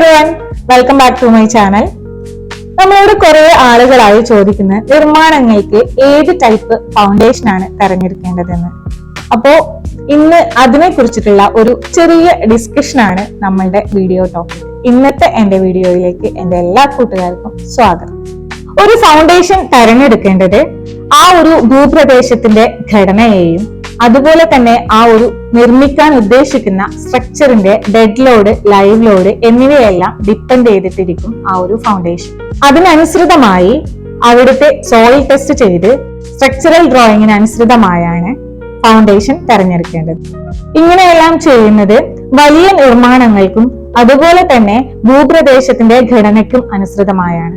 Everyone welcome back to my channel നമ്മളോട് കുറെ ആളുകളായി ചോദിക്കുന്ന നിർമ്മാണങ്ങൾക്ക് ഏത് ടൈപ്പ് ഫൗണ്ടേഷൻ ആണ് തെരഞ്ഞെടുക്കേണ്ടതെന്ന്. അപ്പോ ഇന്ന് അതിനെ കുറിച്ചിട്ടുള്ള ഒരു ചെറിയ ഡിസ്കഷൻ ആണ് നമ്മളുടെ വീഡിയോ ടോപ്പിക് ഇന്നത്തെ എന്റെ വീഡിയോയിലേക്ക് എന്റെ എല്ലാ കൂട്ടുകാർക്കും സ്വാഗതം. ഒരു ഫൗണ്ടേഷൻ തെരഞ്ഞെടുക്കേണ്ടത് ആ ഒരു ഭൂപ്രദേശത്തിന്റെ ഘടനയെയും അതുപോലെ തന്നെ ആ ഒരു നിർമ്മിക്കാൻ ഉദ്ദേശിക്കുന്ന സ്ട്രക്ചറിന്റെ ഡെഡ് ലോഡ് ലൈവ് ലോഡ് എന്നിവയെല്ലാം ഡിപ്പെൻഡ് ചെയ്തിട്ടിരിക്കും ആ ഒരു ഫൗണ്ടേഷൻ അതിനനുസൃതമായി അവിടുത്തെ സോയിൽ ടെസ്റ്റ് ചെയ്ത് സ്ട്രക്ചറൽ ഡ്രോയിങ്ങിന് അനുസൃതമായാണ് ഫൗണ്ടേഷൻ തെരഞ്ഞെടുക്കേണ്ടത്. ഇങ്ങനെയെല്ലാം ചെയ്യുന്നത് വലിയ നിർമ്മാണങ്ങൾക്കും അതുപോലെ തന്നെ ഭൂപ്രദേശത്തിന്റെ ഘടനയ്ക്കും അനുസൃതമായാണ്.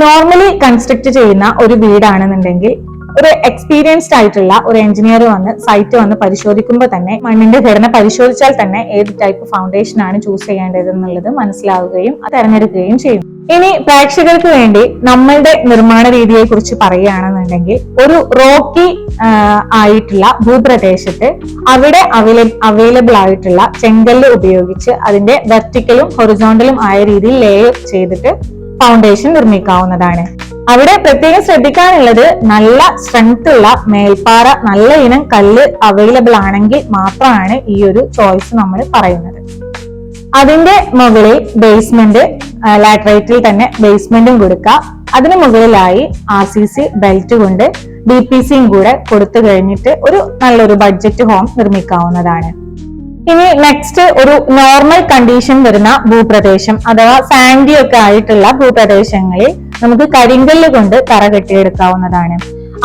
നോർമലി കൺസ്ട്രക്ട് ചെയ്യുന്ന ഒരു വീടാണെന്നുണ്ടെങ്കിൽ ഒരു എക്സ്പീരിയൻസ്ഡ് ആയിട്ടുള്ള ഒരു എഞ്ചിനീയർ വന്ന് സൈറ്റ് വന്ന് പരിശോധിക്കുമ്പോൾ തന്നെ മണ്ണിന്റെ ഘടന പരിശോധിച്ചാൽ തന്നെ ഏത് ടൈപ്പ് ഫൗണ്ടേഷൻ ആണ് ചൂസ് ചെയ്യേണ്ടത് എന്നുള്ളത് മനസ്സിലാവുകയും തെരഞ്ഞെടുക്കുകയും ചെയ്യും. ഇനി പ്രേക്ഷകർക്ക് വേണ്ടി നമ്മളുടെ നിർമ്മാണ രീതിയെ കുറിച്ച് പറയുകയാണെന്നുണ്ടെങ്കിൽ ഒരു റോക്കി ആയിട്ടുള്ള ഭൂപ്രദേശത്ത് അവിടെ അവൈലബിൾ ആയിട്ടുള്ള ചെങ്കല്ല് ഉപയോഗിച്ച് അതിന്റെ വെർട്ടിക്കലും ഹൊറിസോണ്ടലും ആയ രീതിയിൽ ലേ ചെയ്തിട്ട് ഫൗണ്ടേഷൻ നിർമ്മിക്കാവുന്നതാണ്. അവിടെ പ്രത്യേകം ശ്രദ്ധിക്കാനുള്ളത് നല്ല സ്ട്രെങ്ത് ഉള്ള മേൽപ്പാറ നല്ല ഇനം കല്ല് അവൈലബിൾ ആണെങ്കിൽ മാത്രമാണ് ഈ ഒരു ചോയ്സ് നമ്മൾ പറയുന്നത്. അതിന്റെ മുകളിൽ ബേസ്മെന്റ് ലാറ്ററേറ്റിൽ തന്നെ ബേസ്മെന്റും കൊടുക്കുക. അതിന് മുകളിലായി ആർ സി സി ബെൽറ്റ് കൊണ്ട് ഡി പി സിയും കൂടെ കൊടുത്തു കഴിഞ്ഞിട്ട് ഒരു നല്ലൊരു ബഡ്ജറ്റ് ഹോം നിർമ്മിക്കാവുന്നതാണ്. ഇനി നെക്സ്റ്റ് ഒരു നോർമൽ കണ്ടീഷൻ വരുന്ന ഭൂപ്രദേശം അഥവാ സാൻഡി ഒക്കെ ആയിട്ടുള്ള ഭൂപ്രദേശങ്ങളിൽ നമുക്ക് കരിങ്കല്ല് കൊണ്ട് തറ കെട്ടിയെടുക്കാവുന്നതാണ്.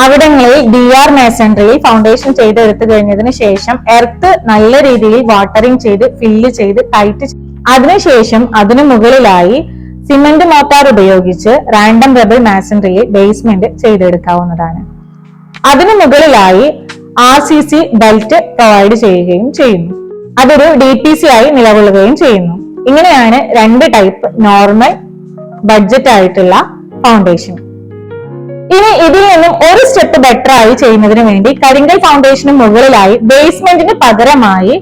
അവിടങ്ങളിൽ ഡി ആർ മേസൺട്രിയിൽ ഫൗണ്ടേഷൻ ചെയ്തെടുത്തു കഴിഞ്ഞതിന് ശേഷം എർത്ത് നല്ല രീതിയിൽ വാട്ടറിങ് ചെയ്ത് ഫില്ല് ചെയ്ത് ടൈറ്റ് അതിനുശേഷം അതിനു മുകളിലായി സിമന്റ് മോട്ടാർ ഉപയോഗിച്ച് റാൻഡം റബിൾ മാസൻട്രിയിൽ ബേസ്മെന്റ് ചെയ്തെടുക്കാവുന്നതാണ്. അതിനു മുകളിലായി R C C belt provide ചെയ്യുകയും ചെയ്യുന്നു. അതൊരു ഡി പി സി ആയി നിലകൊള്ളുകയും ചെയ്യുന്നു. ഇങ്ങനെയാണ് രണ്ട് ടൈപ്പ് നോർമൽ ബഡ്ജറ്റ് ആയിട്ടുള്ള ഫൗണ്ടേഷൻ ഇനി ഇതിൽ നിന്നും ഒരു സ്റ്റെപ്പ് ബെറ്റർ ആയി ചെയ്യുന്നതിന് വേണ്ടി കരിങ്കൽ ഫൗണ്ടേഷന് മുകളിലായി ബേസ്മെന്റിന് പകരമായി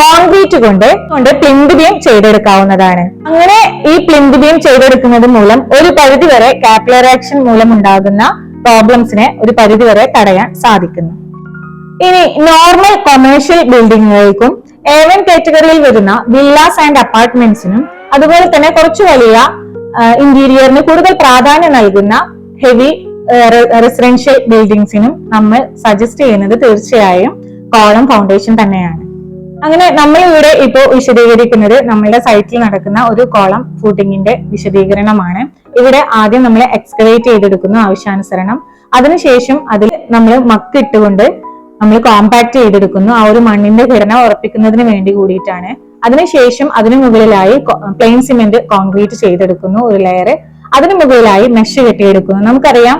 കോൺക്രീറ്റ് കൊണ്ട് കൊണ്ട് പ്ലിന്ത് ബീം ചെയ്തെടുക്കാവുന്നതാണ്. അങ്ങനെ ഈ പ്ലിന്ത് ബീം ചെയ്തെടുക്കുന്നത് മൂലം ഒരു പരിധി വരെ ആക്ഷൻ മൂലം ഉണ്ടാകുന്ന പ്രോബ്ലംസിനെ ഒരു പരിധി വരെ തടയാൻ സാധിക്കുന്നു. ഇനി നോർമൽ കൊമേഴ്ഷ്യൽ ബിൽഡിങ്ങുകൾക്കും ഏവൻ കാറ്റഗറിയിൽ വരുന്ന വില്ലാസ് ആൻഡ് അപ്പാർട്ട്മെന്റ്സിനും അതുപോലെ തന്നെ കുറച്ചു വലിയ ഇന്റീരിയറിന് കൂടുതൽ പ്രാധാന്യം നൽകുന്ന ഹെവി റെസിഡൻഷ്യൽ ബിൽഡിങ്സിനും നമ്മൾ സജസ്റ്റ് ചെയ്യുന്നത് തീർച്ചയായും കോളം ഫൗണ്ടേഷൻ തന്നെയാണ്. അങ്ങനെ നമ്മൾ ഇവിടെ ഇപ്പോൾ വിശദീകരിക്കുന്നത് നമ്മളുടെ സൈറ്റിൽ നടക്കുന്ന ഒരു കോളം ഫൂട്ടിങ്ങിന്റെ വിശദീകരണമാണ്. ഇവിടെ ആദ്യം നമ്മൾ എക്സ്കവേറ്റ് ചെയ്തെടുക്കുന്നു ആവശ്യാനുസരണം. അതിനുശേഷം അതിൽ നമ്മൾ മക്കിട്ടുകൊണ്ട് നമ്മൾ കോമ്പാക്ട് ചെയ്തെടുക്കുന്നു. ആ ഒരു മണ്ണിന്റെ ഘടന ഉറപ്പിക്കുന്നതിന് വേണ്ടി കൂടിയിട്ടാണ്. അതിനുശേഷം അതിനു മുകളിലായി പ്ലെയിൻ സിമെന്റ് കോൺക്രീറ്റ് ചെയ്തെടുക്കുന്നു ഒരു ലെയർ അതിനു മുകളിലായി മെഷ് കെട്ടിയെടുക്കുന്നു. നമുക്കറിയാം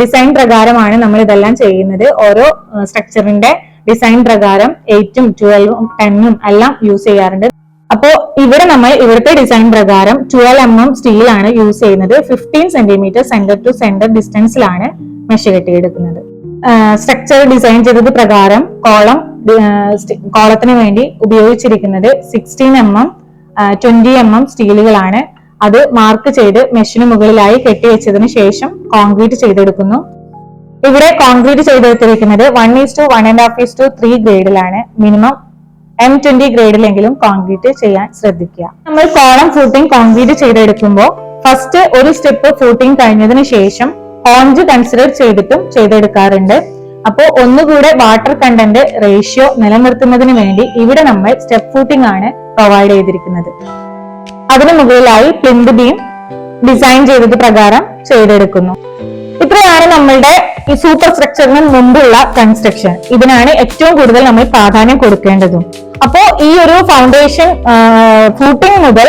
ഡിസൈൻ പ്രകാരമാണ് നമ്മൾ ഇതെല്ലാം ചെയ്യുന്നത്. ഓരോ സ്ട്രക്ചറിന്റെ ഡിസൈൻ പ്രകാരം എയ്റ്റും ട്വൽവും ടെന്നും എല്ലാം യൂസ് ചെയ്യാറുണ്ട്. അപ്പോ ഇവിടെ നമ്മൾ ഇവിടുത്തെ ഡിസൈൻ പ്രകാരം ട്വൽവ് എം എം സ്റ്റീൽ ആണ് യൂസ് ചെയ്യുന്നത്. Fifteen centimetre centre to centre ഡിസ്റ്റൻസിലാണ് mesh കെട്ടിയെടുക്കുന്നത്. സ്ട്രക്ചർ ഡിസൈൻ ചെയ്തത് പ്രകാരം കോളം കോളത്തിന് വേണ്ടി ഉപയോഗിച്ചിരിക്കുന്നത് sixteen M M twenty M M സ്റ്റീലുകളാണ്. അത് മാർക്ക് ചെയ്ത് മെഷീന് മുകളിലായി കെട്ടിവെച്ചതിന് ശേഷം കോൺക്രീറ്റ് ചെയ്തെടുക്കുന്നു. ഇവിടെ concrete ചെയ്തെടുത്തിരിക്കുന്നത് one is to one and half is to three ഗ്രേഡിലാണ് minimum M twenty ഗ്രേഡിലെങ്കിലും കോൺക്രീറ്റ് ചെയ്യാൻ ശ്രദ്ധിക്കുക. നമ്മൾ കോളം ഫൂട്ടിംഗ് കോൺക്രീറ്റ് ചെയ്തെടുക്കുമ്പോൾ ഫസ്റ്റ് ഒരു സ്റ്റെപ്പ് ഫൂട്ടിംഗ് കഴിഞ്ഞതിന് ശേഷം ഹോഞ്ച് കൺസിഡർ ചെയ്തിട്ടും ചെയ്തെടുക്കാറുണ്ട്. അപ്പോൾ ഒന്നുകൂടെ വാട്ടർ കണ്ടന്റ് റേഷ്യോ നിലനിർത്തുന്നതിന് വേണ്ടി ഇവിടെ നമ്മൾ സ്റ്റെപ്പ് ഫൂട്ടിംഗ് ആണ് പ്രൊവൈഡ് ചെയ്തിരിക്കുന്നത്. അതിനു മുകളിലായി പ്ലിന്ത് ബീം ഡിസൈൻ ചെയ്തത് പ്രകാരം ചെയ്തെടുക്കുന്നു. ഇത്രയാണ് നമ്മളുടെ ഈ സൂപ്പർ സ്ട്രക്ചറിന് മുമ്പുള്ള കൺസ്ട്രക്ഷൻ ഇതിനാണ് ഏറ്റവും കൂടുതൽ നമ്മൾ പ്രാധാന്യം കൊടുക്കേണ്ടതും. അപ്പോ ഈ ഒരു ഫൗണ്ടേഷൻ ഫൂട്ടിംഗ് മുതൽ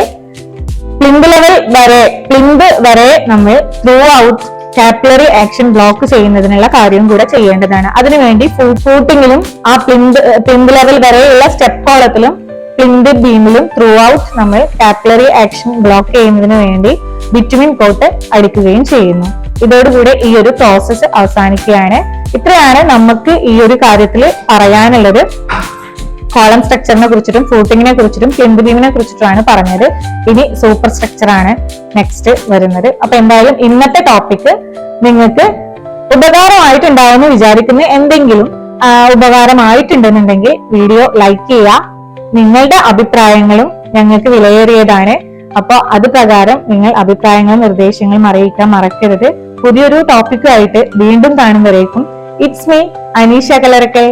പ്ലിന്റ് ലെവൽ വരെ പ്ലിന്റ് വരെ നമ്മൾ throughout capillary action block ചെയ്യുന്നതിനുള്ള കാര്യവും കൂടെ ചെയ്യേണ്ടതാണ്. അതിനുവേണ്ടി ഫൂട്ടിങ്ങിലും ആ പിന്ത് പിന്ത് ലെവൽ വരെയുള്ള സ്റ്റെപ്പ് കോളത്തിലും പിന്ത് ബീമിലും ത്രൂ ഔട്ട് നമ്മൾ കാപ്പിലറി ആക്ഷൻ ബ്ലോക്ക് ചെയ്യുന്നതിന് വേണ്ടി വിറ്റമിൻ കോട്ട് അടിക്കുകയും ചെയ്യുന്നു. ഇതോടുകൂടി ഈ ഒരു പ്രോസസ്സ് അവസാനിക്കുകയാണ്. ഇത്രയാണ് നമുക്ക് ഈ ഒരു കാര്യത്തിൽ പറയാനുള്ളത്. കോളം സ്ട്രക്ചറിനെ കുറിച്ചിട്ടും ഫൂട്ടിങ്ങിനെ കുറിച്ചിട്ടും ക്ലിന്ത് ബീമിനെ കുറിച്ചിട്ടുമാണ് പറഞ്ഞത്. ഇനി സൂപ്പർ സ്ട്രക്ചർ ആണ് നെക്സ്റ്റ് വരുന്നത്. അപ്പൊ എന്തായാലും ഇന്നത്തെ ടോപ്പിക് നിങ്ങൾക്ക് ഉപകാരമായിട്ടുണ്ടാവുമെന്ന് വിചാരിക്കുന്ന. എന്തെങ്കിലും ഉപകാരമായിട്ടുണ്ടെന്നുണ്ടെങ്കിൽ വീഡിയോ ലൈക്ക് ചെയ്യുക. നിങ്ങളുടെ അഭിപ്രായങ്ങളും ഞങ്ങൾക്ക് വിലയേറിയതാണ്. അപ്പോൾ അത് പ്രകാരം നിങ്ങൾ അഭിപ്രായങ്ങളും നിർദ്ദേശങ്ങളും അറിയിക്കാൻ മറക്കരുത്. പുതിയൊരു ടോപ്പിക്കുമായിട്ട് വീണ്ടും കാണുമ്പോഴേക്കും ഇറ്റ്സ് മീ അനീഷ കലറക്കൽ